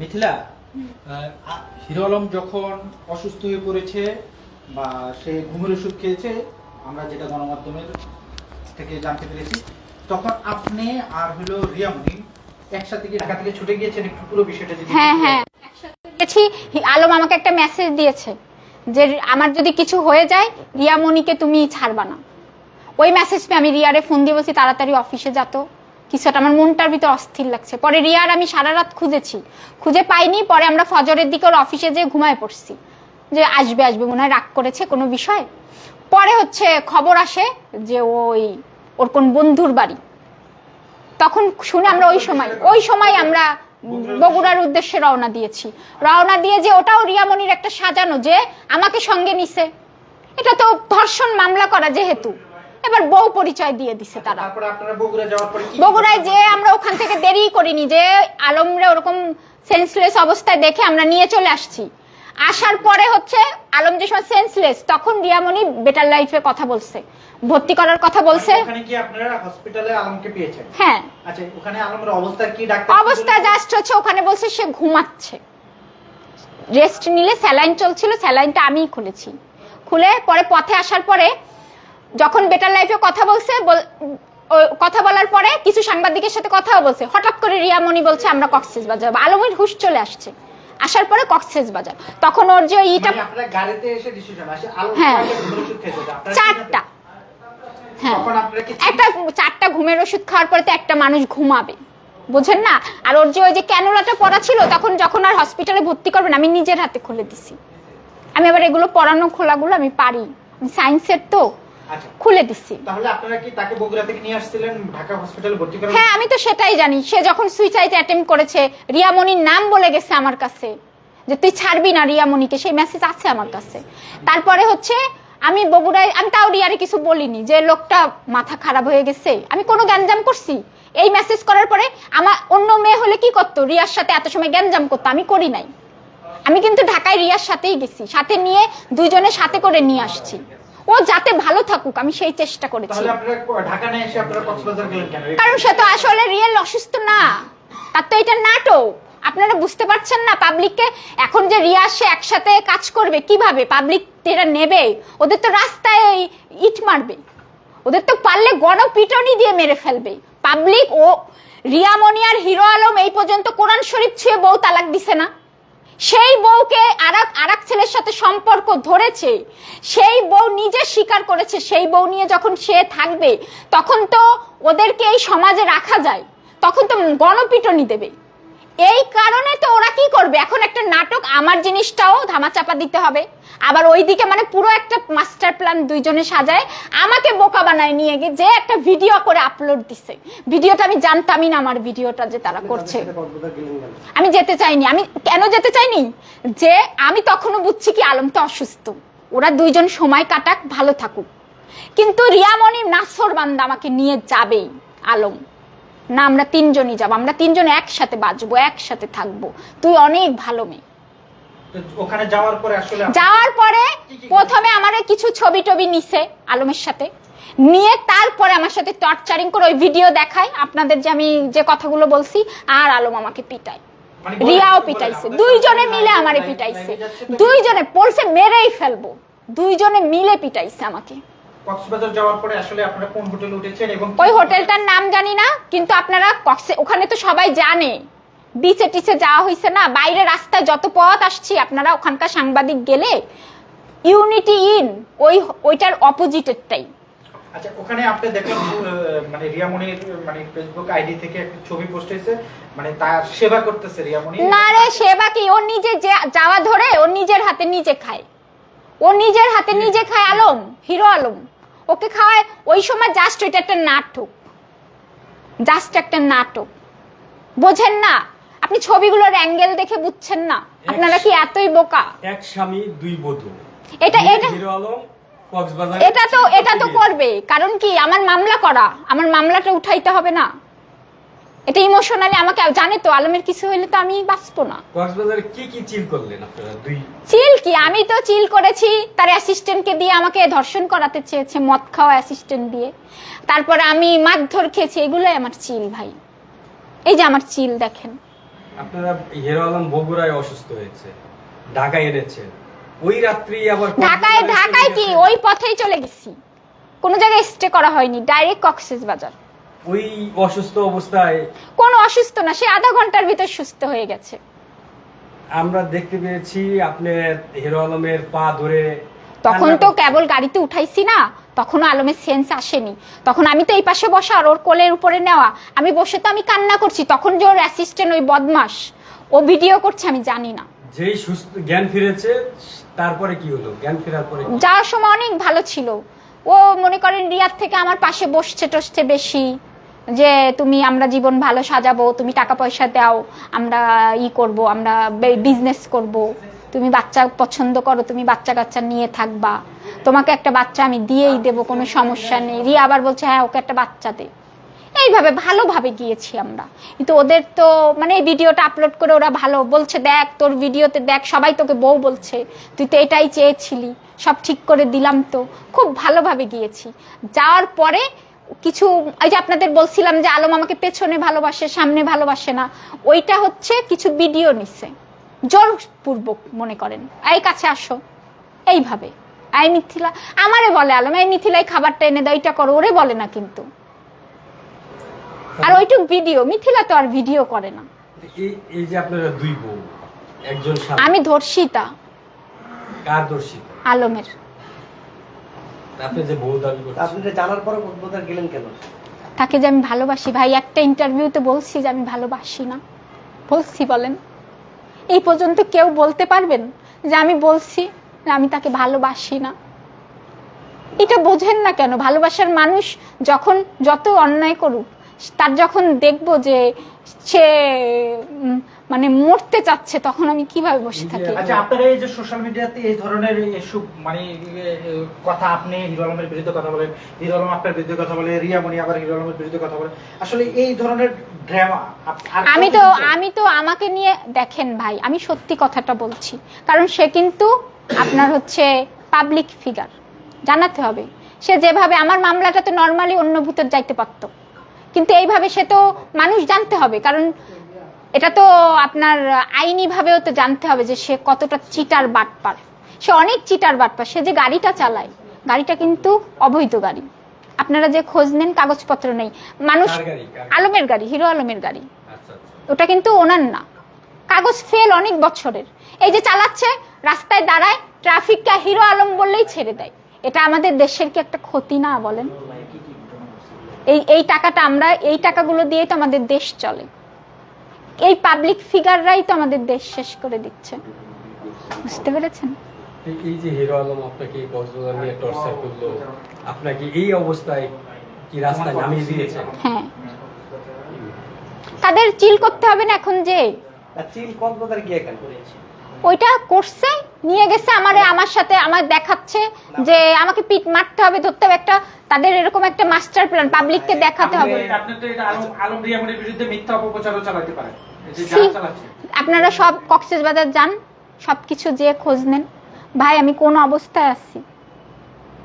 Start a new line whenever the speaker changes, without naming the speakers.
Mithila? Hero Alam যখন অসুস্থ হয়ে পড়েছে বা সে ঘুমের ওষুধ খেয়েছে আমরা যেটা গণমাধ্যমের থেকে জানতে পেরেছি তখন আপনি আর হলো একসাথে কি ঢাকা থেকে ছুটে গিয়েছেন একটু? পুরো বিষয়টা যদি
হ্যাঁ হ্যাঁ। আলম আমাকে একটা মেসেজ দিয়েছে যে আমার যদি কিছু হয়ে যায় রিয়া মনিকে তুমি ছাড়বা না। ওই মেসেজ পেয়ে আমি রিয়ারে ফোন দিয়ে বলছি তাড়াতাড়ি অফিসে যেত কিছুটা আমার মনটার ভিতর অস্থির লাগছে। পরে রিয়ার আমি সারা রাত খুঁজেছি। খুঁজে পাইনি, পরে আমরা ফজরের দিকে ওর অফিসে যেয়ে ঘুমায় পড়ছি। যে আসবে আসবে, মনে হয় রাগ করেছে কোনো বিষয়। পরে হচ্ছে খবর আসে যে ওই ওর কোন বন্ধুর বাড়ি। তখন শুনে আমরা ওই সময় ওই সময় আমরা বগুড়ার উদ্দেশ্যে রওনা দিয়েছি। রওনা দিয়ে যে ওটাও রিয়ামণির একটা সাজানো যে আমাকে সঙ্গে নিছে। এটা তো ধর্ষণ মামলা করা যেহেতু। এবার বউ পরিচয় দিয়ে দিছে তারা। বগুড়ায় যে আমরা ওখান থেকে দেরি করিনি যে আলমরে ওরকম সেন্সলেস অবস্থায় দেখে আমরা নিয়ে চলে আসছি। আসার পরে হচ্ছে আলম যে সময় সেন্সলেস তখন রিয়ামণি বেটার লাইফে কথা বলছে ভর্তি করার কথা বলছে।
ওখানে কি আপনারা হসপিটালে আলমকে পেয়েছেন?
হ্যাঁ।
আচ্ছা ওখানে আলমের অবস্থা কি? ডাক্তার
অবস্থা জাস্ট হচ্ছে ওখানে বলছে সে ঘুমাচ্ছে। রেস্ট নিলে স্যালাইন চলছিল স্যালাইনটা আমিই খুলেছি। খুলে পরে পথে আসার পরে যখন বেটার লাইফে কথা বলছে কথা বলার পরে কিছু সাংবাদিকের সাথে কথাও বলছে। হঠাৎ করে রিয়ামণি বলছে আমরা কক্সেস বাজার আলমের হুশ চলে আসছে। আসার পরে কক্সেস বাজার তখন ওর যে ইটা
মানে
হ্যাঁ। চারটা। হ্যাঁ। একটা চারটা ঘুমের ওষুধ খাওয়ার পরে তো একটা মানুষ ঘুমাবে। বুঝেন না? আর ওর যে ওই যে ক্যানোলাটা পড়া ছিল তখন যখন আর হসপিটালে ভর্তি করবেন আমি নিজের হাতে খুলে দিছি। আমি আবার এগুলো পড়ানো খোলাগুলো আমি পারি। সায়েন্সের তো। খুলে দিছি
তাহলে আপনারা কি তাকে বগুড়া থেকে নিয়ে আসছিলেন? ঢাকা হসপিটালে ভর্তি করার
হ্যাঁ আমি তো সেটাই জানি। সে যখন সুইসাইড অ্যাটেম্প করেছে রিয়ামণির নাম বলে গেছে আমার কাছে। যে তুই ছাড়বি না রিয়ামণিকে সেই মেসেজ আছে আমার কাছে। তারপরে হচ্ছে আমি বগুড়ায় আমি তাও রিয়ারে কিছু বলিনি যে লোকটা মাথা খারাপ হয়ে গেছে। আমি কোনো গ্যাঞ্জাম করছি। এই মেসেজ করার পরে আমার অন্য মেয়ে হলে কি করতো? রিয়ার সাথে এত সময় গ্যাঞ্জাম করতো আমি করি নাই। আমি কিন্তু ঢাকায় রিয়ার সাথেই গেছি। সাথে নিয়ে দুইজনের সাথে করে নিয়ে আসছি। ও যাতে ভালো থাকুক আমি সেই চেষ্টা করেছি।
ঢাকা নিয়ে এসে আপনারা কক্সবাজার গেলেন কেন?
কারণ সে তো আসলে রিয়েল অসুস্থ না। তার তো এটা নাটক। আপনারা বুঝতে পারছেন না পাবলিককে এখন যে রিয়া সে একসাথে কাজ করবে কীভাবে? পাবলিক এরা নেবে ওদের তো রাস্তায় ইট মারবে। ওদের তো পারলে গণপিটনি দিয়ে মেরে ফেলবে। পাবলিক ও রিয়ামণি আর হিরো আলম এই পর্যন্ত কোরআন শরীফ ছুঁয়ে বউ তালাক দিছে না। সেই বউকে আরাক আরাক ছেলের সাথে সম্পর্ক ধরেছে, সেই বউ নিজে স্বীকার করেছে, সেই বউ নিয়ে যখন সে থাকবে, তখন তো ওদেরকে এই সমাজে রাখা যায়, তখন তো গণপিটনি দেবে। এই কারণে তো ওরা কি করবে? এখন একটা নাটক আমার জিনিসটাও ধামাচাপা দিতে হবে। আবার ওইদিকে মানে পুরো একটা মাস্টার প্ল্যান দুইজনে সাজায় আমাকে বোকা বানায় নিয়ে গিয়ে যে একটা ভিডিও করে আপলোড দিছে। ভিডিওটা আমি জানতামই না আমার ভিডিওটা যে তারা করছে। আমি যেতে চাইনি। আমি কেন যেতে চাইনি? যে আমি তখনও বুঝছি কি আলম তো অসুস্থ। ওরা দুইজন সময় কাটাক ভালো থাকুক। কিন্তু রিয়ামণি নাসর বান্দা আমাকে নিয়ে যাবেই আলম। না আমরা তিনজনই যাব আমরা তিনজন একসাথে বাঁচবো একসাথে থাকব। তুই অনেক ভালো মেয়ে।
ওখানে যাওয়ার পরে আসলে
যাওয়ার পরে প্রথমে আমার কিছু ছবি টবি নিছে আলমের সাথে। নিয়ে তারপরে আমার সাথে টর্চারিং করে ওই ভিডিও দেখায়। আপনাদের যে আমি যে কথাগুলো বলছি আর আলম আমাকে পিটায়।
মানে
রিয়াও পিটাইছে। দুইজনে মিলে আমারে পিটাইছে। দুইজনে পড়ছে মেরেই ফেলব। দুইজনে মিলে পিটাইছে আমাকে।
কক্সবাজার যাওয়ার পরে আসলে আপনারা কোন হোটেলে উঠেছেন এবং
ওই হোটেলটার নাম জানি না কিন্তু আপনারা কক্সে ওখানে তো সবাই জানে। বিচে টিচে যাওয়া হয়েছে না বাইরে রাস্তায় যত পথ আসছি আপনারা ওখানকার সাংবাদিক গেলে ইউনিটি ইন ওই ওইটার অপোজিটেরটাই
আচ্ছা ওখানে আপনি দেখলাম মানে রিয়ামণির মানে ফেসবুক আইডি থেকে একটা ছবি পোস্ট হয়েছে মানে তার সেবা করতেছে রিয়ামণি।
না রে সেবা কি? ও নিজে যে- যাওয়া ধরে ও নিজের হাতে নিজে খায়। ও নিজের হাতে নিজে খায় আলম হিরো আলম। ওকে খাওয়ায় ওই সময় জাস্ট ওইটা একটা নাটক। জাস্ট একটা নাটক। বোঝেন না? আপনি ছবিগুলোর অ্যাঙ্গেল দেখে বুঝছেন না? আপনারা কি এতই বোকা?
এক স্বামী দুই বধূ।
এটা এটা এটা তো এটা তো করবে। কারণ কি? আমার মামলা করা। আমার মামলাটা উঠাইতে হবে না। এটা ইমোশনালি আমাকে জানে তো আলমের কিছু হইলে তো আমি বাঁচবো না।
কক্সবাজারে কি কি চিল করলেন আপনারা? দুই
চিল কি? আমি তো চিল করেছি তার অ্যাসিস্ট্যান্টকে দিয়ে আমাকে ধর্ষণ করাতে চেয়েছে মদ খাওয়া অ্যাসিস্ট্যান্ট দিয়ে। তারপরে আমি মারধর খেয়েছি এগুলোই আমার চিল ভাই। এই যে আমার চিল দেখেন।
আপনারা হিরো আলম বগুড়ায় অসুস্থ হয়েছে ঢাকায় এনেছেন। ওই রাত্রি আবার
ঢাকায় ঢাকায় কি? ওই পথেই চলে গেছি। কোনো জায়গায় স্টে করা হয়নি ডাইরেক্ট কক্সেস বাজার।
ওই অসুস্থ অবস্থায়
কোনো অসুস্থ না সে আধা ঘণ্টার ভিতর সুস্থ হয়ে গেছে।
আমরা দেখতে পেয়েছি আপনার হিরো আলমের পা ধরে
তখন তো কেবল গাড়িতে উঠাইছি না তখন আলমের সেন্স আসেনি। তখন আমি তো এই পাশে বসা আর ওর কোলের উপরে নেওয়া আমি বসে তো আমি কান্না করছি তখন যে ওর অ্যাসিস্ট্যান্ট ওই বদমাস ও ভিডিও করছে আমি জানি না।
যেই সুস্থ জ্ঞান ফিরেছে তারপরে কি হলো? জ্ঞান ফেরার পরে
যাওয়ার সময় অনেক ভালো ছিল। ও মনে করেন রিয়াদ থেকে আমার পাশে বসছে টসছে বেশি। যে তুমি আমরা জীবন ভালো সাজাবো, তুমি টাকা পয়সা দাও, আমরা ই করব, আমরা বিজনেস করব। তুমি বাচ্চা পছন্দ করো, তুমি বাচ্চা কাচ্চা নিয়ে থাকবা। তোমাকে একটা বাচ্চা আমি দিয়েই দেবো, কোনো সমস্যা নেই। রিয়া আবার বলছে হ্যাঁ ওকে একটা বাচ্চা দে। এইভাবে ভালোভাবে গিয়েছি আমরা। কিন্তু ওদের তো মানে এই ভিডিওটা আপলোড করে ওরা ভালো বলছে, দেখ, তোর ভিডিওতে দেখ, সবাই তোকে বউ বলছে। তুই তো এটাই চেয়েছিলি, সব ঠিক করে দিলাম তো। খুব ভালোভাবে গিয়েছি। যাওয়ার পরে কিছু এই যে আপনাদের বলছিলাম যে আলম আমাকে পেছনে ভালোবাসে সামনে ভালোবাসে না ওইটা হচ্ছে কিছু ভিডিও নিচ্ছে জোরপূর্বক মনে করেন এই কাছে আসো। এইভাবে। আই মিথিলা আমারে বলে আলম এই মিথিলাই খাবারটা এনে দাও এটা করো। ওরে বলে না কিন্তু। আর ওইটুক ভিডিও মিথিলা তো আর ভিডিও করে না।
এই যে আপনারা দুই বউ একজন
আমি ধর্ষিতা।
কার দর্শিত
আলমের।
আপনি যে বউ দাবি করছেন।
আপনি জানার পরে কক্সবাজার গেলেন কেন?
তাকে যে আমি ভালোবাসি ভাই একটা ইন্টারভিউতে বলছি যে আমি ভালোবাসি না। বলছি বলেন। এই পর্যন্ত কেউ বলতে পারবেন যে আমি বলছি যে আমি তাকে ভালোবাসি না? এটা বোঝেন না কেন? ভালোবাসার মানুষ যখন যত অন্যায় করুক তার যখন দেখব যে সে মানে মরতে চাচ্ছে তখন আমি কীভাবে বসে থাকি?
আচ্ছা আপনারা এই যে সোশ্যাল মিডিয়াতে এই ধরনের এসব মানে কথা আপনি হিরো আলমের বিরুদ্ধে কথা বলেন হিরো আলম আপনার বিরুদ্ধে কথা বলে রিয়া মনি আবার হিরো আলমের বিরুদ্ধে কথা বলে আসলে এই ধরনের ড্রামা
আমি তো আমি তো আমাকে নিয়ে দেখেন ভাই আমি সত্যি কথাটা বলছি কারণ সে কিন্তু আপনার হচ্ছে পাবলিক ফিগার জানাতে হবে। সে যেভাবে আমার মামলাটা তো নর্মালি অন্য ভূতের যাইতে পারতো কিন্তু এইভাবে সে তো মানুষ জানতে হবে কারণ এটা তো আপনার আইনিভাবেও তো জানতে হবে যে সে কতটা চিটার বাটপার। সে অনেক চিটার বাটপার। সে যে গাড়িটা চালায় গাড়িটা কিন্তু অবৈধ গাড়ি। আপনারা যে খোঁজ নেন কাগজপত্র নেই। মানুষ? আলমের গাড়ি হিরো আলমের গাড়ি।
আচ্ছা আচ্ছা।
ওটা কিন্তু ওনার না। কাগজ ফেল অনেক বছরের। এই যে চালাচ্ছে রাস্তায় দাঁড়ায় ট্রাফিকটা হিরো আলম বললেই ছেড়ে দেয়। এটা আমাদের দেশের কি একটা ক্ষতি না বলেন? এই এই টাকাটা আমরা এই টাকাগুলো দিয়ে তো আমাদের দেশ চলে। এই পাবলিক ফিগাররাই তো আমাদের দেশ শেষ করে দিচ্ছে। বুঝতে পেরেছেন?
এই- এই যে হিরো আলম আপনাকে এই কক্সবাজার নিয়ে টর্চার করল আপনাকে এই অবস্থায় কি রাস্তায় নামিয়ে দিয়েছে?
হ্যাঁ। তাদের চিল করতে হবে না এখন যে।
চিল কক্সবাজার গিয়ে কেন
ওইটা করছে নিয়ে গেছে আমারে আমার সাথে আমার দেখাচ্ছে যে আমাকে পিট মারতে হবে ধরতে হবে একটা তাদের এরকম একটা মাস্টার প্ল্যান পাবলিককে দেখাতে হবে।
আপনি তো এটা আলম আলম রিয়া মনির বিরুদ্ধে মিথ্যা অপপ্রচারও চালাতে পারেন। যে
আপনারা সব কক্সেস বাজার যান সবকিছু যেয়ে খোঁজ নেন। ভাই আমি কোন অবস্থায় আছি?